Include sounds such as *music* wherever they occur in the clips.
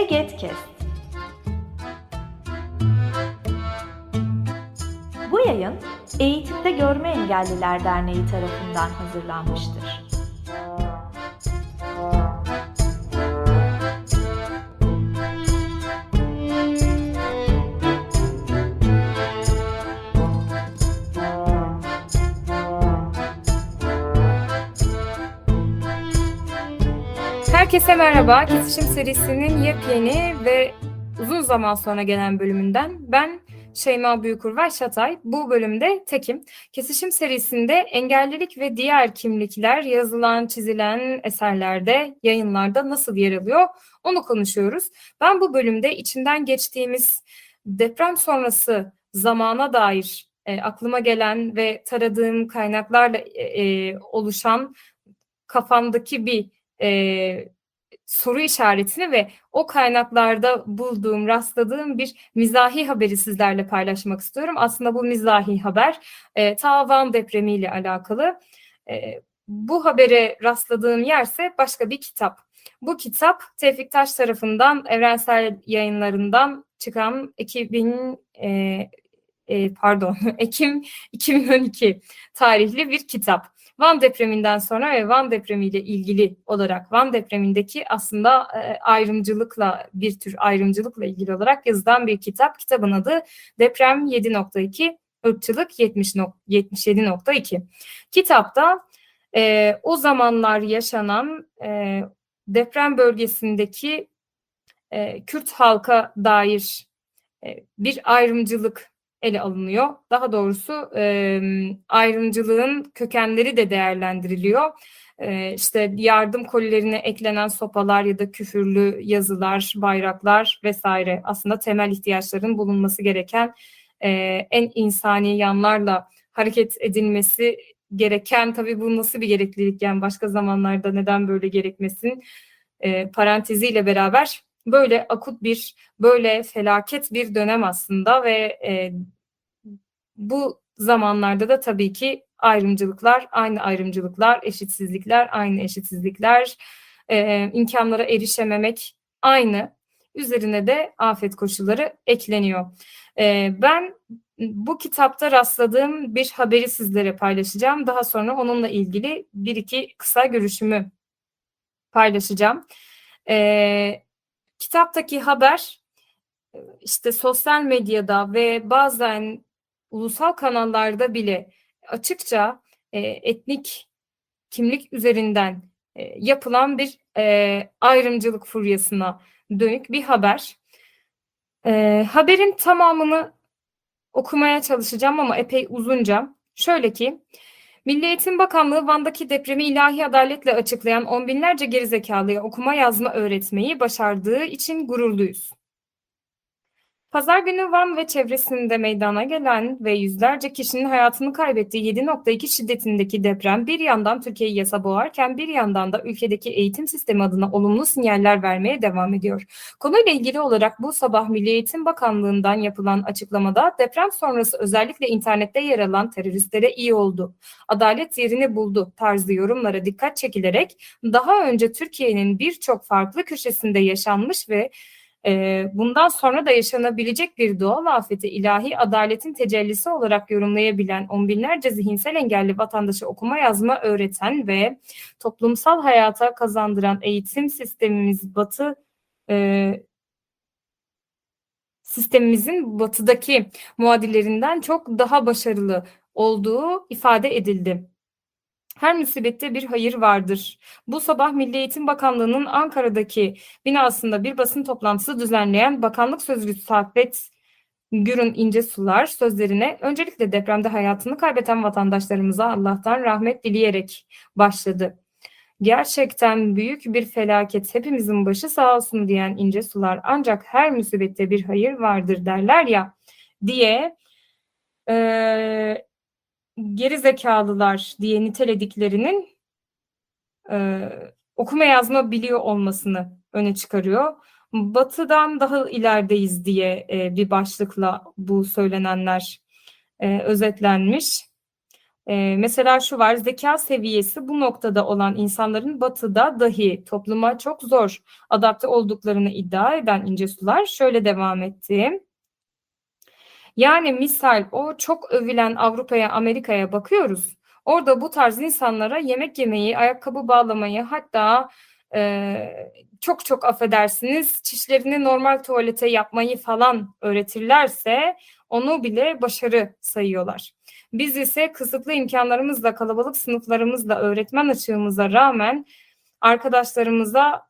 Egetkest. Bu yayın Eğitimde Görme Engelliler Derneği tarafından hazırlanmıştır. Herkese merhaba. Kesişim serisinin yepyeni ve uzun zaman sonra gelen bölümünden ben Şeyma Büyükurvay Şatay. Bu bölümde tekim. Kesişim serisinde engellilik ve diğer kimlikler yazılan, çizilen eserlerde, yayınlarda nasıl yer alıyor onu konuşuyoruz. Ben bu bölümde içinden geçtiğimiz deprem sonrası zamana dair e, aklıma gelen ve taradığım kaynaklarla e, e, oluşan kafamdaki bir e, soru işaretini ve o kaynaklarda bulduğum, rastladığım bir mizahi haberi sizlerle paylaşmak istiyorum. Aslında bu mizahi haber e, ta Van depremiyle alakalı. E, bu habere rastladığım yerse başka bir kitap. Bu kitap Tevfik Taş tarafından Evrensel Yayınlarından çıkan 2000 e, e, pardon *laughs* Ekim 2012 tarihli bir kitap. Van depreminden sonra ve Van depremiyle ilgili olarak Van depremindeki aslında e, ayrımcılıkla bir tür ayrımcılıkla ilgili olarak yazılan bir kitap. Kitabın adı Deprem 7.2 ırkçılık 70 77.2. Kitapta e, o zamanlar yaşanan e, deprem bölgesindeki e, Kürt halka dair e, bir ayrımcılık ele alınıyor. Daha doğrusu e, ayrımcılığın kökenleri de değerlendiriliyor. E, işte yardım kolilerine eklenen sopalar ya da küfürlü yazılar, bayraklar vesaire aslında temel ihtiyaçların bulunması gereken e, en insani yanlarla hareket edilmesi gereken tabii bu nasıl bir gereklilik yani başka zamanlarda neden böyle gerekmesin e, paranteziyle beraber böyle akut bir böyle felaket bir dönem aslında ve e, bu zamanlarda da tabii ki ayrımcılıklar, aynı ayrımcılıklar, eşitsizlikler, aynı eşitsizlikler, e, imkanlara erişememek aynı. Üzerine de afet koşulları ekleniyor. E, ben bu kitapta rastladığım bir haberi sizlere paylaşacağım. Daha sonra onunla ilgili bir iki kısa görüşümü paylaşacağım. E, kitaptaki haber işte sosyal medyada ve bazen ulusal kanallarda bile açıkça e, etnik kimlik üzerinden e, yapılan bir e, ayrımcılık furyasına dönük bir haber. E, haberin tamamını okumaya çalışacağım ama epey uzunca. Şöyle ki, Milli Eğitim Bakanlığı Van'daki depremi ilahi adaletle açıklayan on binlerce gerizekalıya okuma yazma öğretmeyi başardığı için gururluyuz. Pazar günü Van ve çevresinde meydana gelen ve yüzlerce kişinin hayatını kaybettiği 7.2 şiddetindeki deprem bir yandan Türkiye'yi yasa boğarken bir yandan da ülkedeki eğitim sistemi adına olumlu sinyaller vermeye devam ediyor. Konuyla ilgili olarak bu sabah Milli Eğitim Bakanlığı'ndan yapılan açıklamada deprem sonrası özellikle internette yer alan teröristlere iyi oldu. Adalet yerini buldu tarzı yorumlara dikkat çekilerek daha önce Türkiye'nin birçok farklı köşesinde yaşanmış ve bundan sonra da yaşanabilecek bir doğal afeti ilahi adaletin tecellisi olarak yorumlayabilen on binlerce zihinsel engelli vatandaşı okuma yazma öğreten ve toplumsal hayata kazandıran eğitim sistemimiz batı e, sistemimizin batıdaki muadillerinden çok daha başarılı olduğu ifade edildi. Her musibette bir hayır vardır. Bu sabah Milli Eğitim Bakanlığı'nın Ankara'daki binasında bir basın toplantısı düzenleyen Bakanlık Sözcüsü Saffet Gürün İnce Sular sözlerine öncelikle depremde hayatını kaybeden vatandaşlarımıza Allah'tan rahmet dileyerek başladı. Gerçekten büyük bir felaket hepimizin başı sağ olsun diyen İnce Sular ancak her musibette bir hayır vardır derler ya diye geri zekalılar diye nitelediklerinin e, okuma yazma biliyor olmasını öne çıkarıyor. Batı'dan daha ilerideyiz diye e, bir başlıkla bu söylenenler e, özetlenmiş. Ee, mesela şu var, zeka seviyesi bu noktada olan insanların batıda dahi topluma çok zor adapte olduklarını iddia eden İnce Sular şöyle devam etti. Yani misal o çok övülen Avrupa'ya, Amerika'ya bakıyoruz. Orada bu tarz insanlara yemek yemeyi, ayakkabı bağlamayı hatta e, çok çok affedersiniz çişlerini normal tuvalete yapmayı falan öğretirlerse onu bile başarı sayıyorlar. Biz ise kısıtlı imkanlarımızla, kalabalık sınıflarımızla, öğretmen açığımıza rağmen arkadaşlarımıza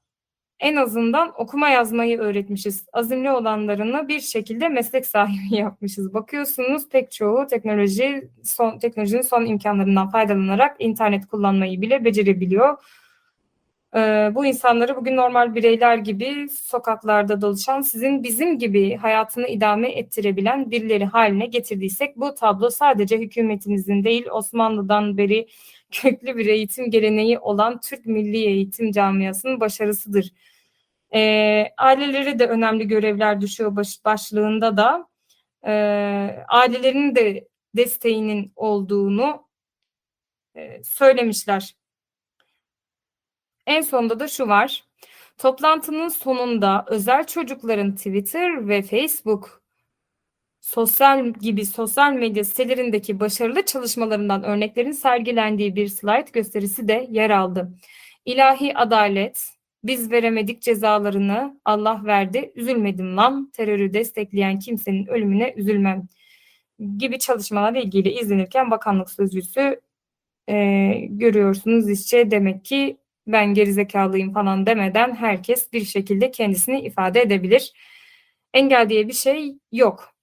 en azından okuma yazmayı öğretmişiz. Azimli olanlarını bir şekilde meslek sahibi *laughs* yapmışız. Bakıyorsunuz pek çoğu teknoloji son teknolojinin son imkanlarından faydalanarak internet kullanmayı bile becerebiliyor. Ee, bu insanları bugün normal bireyler gibi sokaklarda dolaşan, sizin bizim gibi hayatını idame ettirebilen birileri haline getirdiysek bu tablo sadece hükümetimizin değil Osmanlı'dan beri köklü bir eğitim geleneği olan Türk Milli Eğitim Camiası'nın başarısıdır. E, ailelere de önemli görevler düşüyor baş, başlığında da e, ailelerin de desteğinin olduğunu e, söylemişler. En sonunda da şu var. Toplantının sonunda özel çocukların Twitter ve Facebook sosyal gibi sosyal medya sitelerindeki başarılı çalışmalarından örneklerin sergilendiği bir slide gösterisi de yer aldı. İlahi adalet, biz veremedik cezalarını Allah verdi, üzülmedim lan, terörü destekleyen kimsenin ölümüne üzülmem gibi çalışmalarla ilgili izlenirken bakanlık sözcüsü e, görüyorsunuz işte demek ki ben gerizekalıyım falan demeden herkes bir şekilde kendisini ifade edebilir. Engel diye bir şey yok.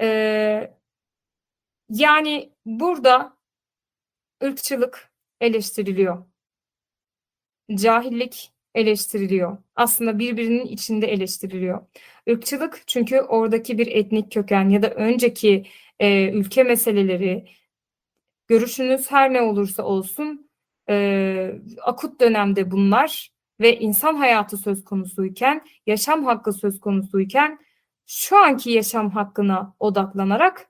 Ee, yani burada ırkçılık eleştiriliyor. Cahillik eleştiriliyor. Aslında birbirinin içinde eleştiriliyor. Irkçılık çünkü oradaki bir etnik köken ya da önceki e, ülke meseleleri, görüşünüz her ne olursa olsun e, akut dönemde bunlar ve insan hayatı söz konusuyken, yaşam hakkı söz konusuyken şu anki yaşam hakkına odaklanarak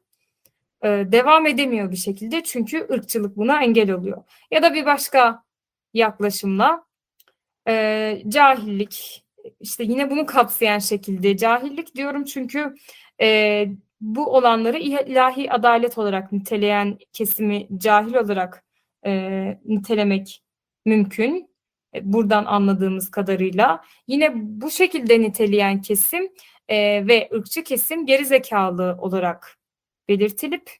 e, devam edemiyor bir şekilde çünkü ırkçılık buna engel oluyor. Ya da bir başka yaklaşımla e, cahillik işte yine bunu kapsayan şekilde cahillik diyorum çünkü e, bu olanları ilahi adalet olarak niteleyen kesimi cahil olarak e, nitelemek mümkün. E, buradan anladığımız kadarıyla. Yine bu şekilde niteleyen kesim e, ve ırkçı kesim geri zekalı olarak belirtilip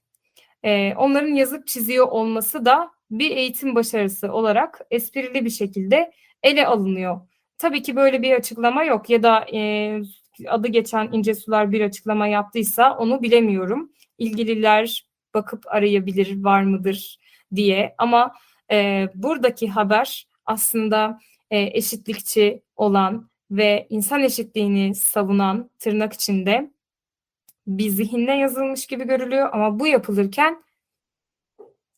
e, onların yazıp çiziyor olması da bir eğitim başarısı olarak esprili bir şekilde ele alınıyor. Tabii ki böyle bir açıklama yok ya da e, adı geçen İnce Sular bir açıklama yaptıysa onu bilemiyorum. İlgililer bakıp arayabilir var mıdır diye ama e, buradaki haber aslında e, eşitlikçi olan ve insan eşitliğini savunan tırnak içinde bir zihinle yazılmış gibi görülüyor ama bu yapılırken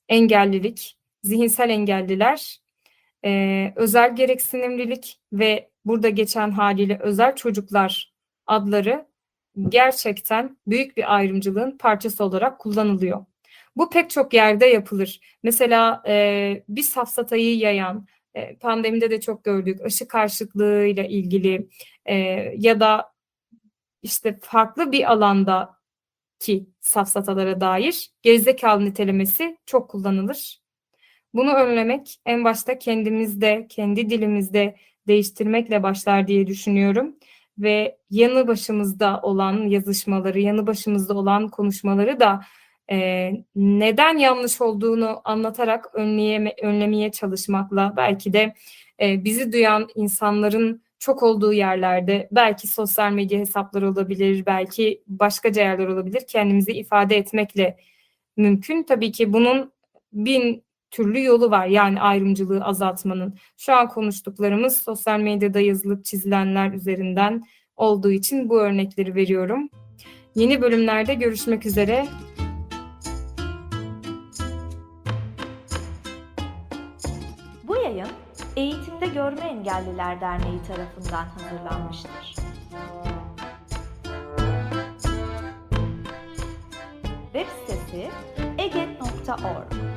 engellilik, zihinsel engelliler, e, özel gereksinimlilik ve burada geçen haliyle özel çocuklar adları gerçekten büyük bir ayrımcılığın parçası olarak kullanılıyor. Bu pek çok yerde yapılır. Mesela e, bir safsatayı yayan, e, pandemide de çok gördük, aşı karşıtlığıyla ilgili e, ya da işte farklı bir alanda ki safsatalara dair gerizekalı nitelemesi çok kullanılır. Bunu önlemek en başta kendimizde, kendi dilimizde değiştirmekle başlar diye düşünüyorum ve yanı başımızda olan yazışmaları, yanı başımızda olan konuşmaları da e, neden yanlış olduğunu anlatarak önleyeme, önlemeye çalışmakla belki de e, bizi duyan insanların çok olduğu yerlerde belki sosyal medya hesapları olabilir, belki başka yerler olabilir kendimizi ifade etmekle mümkün. Tabii ki bunun bin türlü yolu var yani ayrımcılığı azaltmanın. Şu an konuştuklarımız sosyal medyada yazılıp çizilenler üzerinden olduğu için bu örnekleri veriyorum. Yeni bölümlerde görüşmek üzere. Bu yayın Eğitimde Görme Engelliler Derneği tarafından hazırlanmıştır. Web sitesi eget.org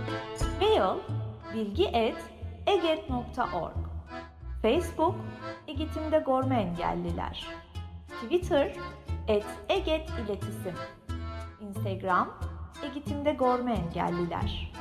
Mail bilgi.eget.org Facebook Eğitimde Görme Engelliler. Twitter et Eget İletisim Instagram Eğitimde Görme Engelliler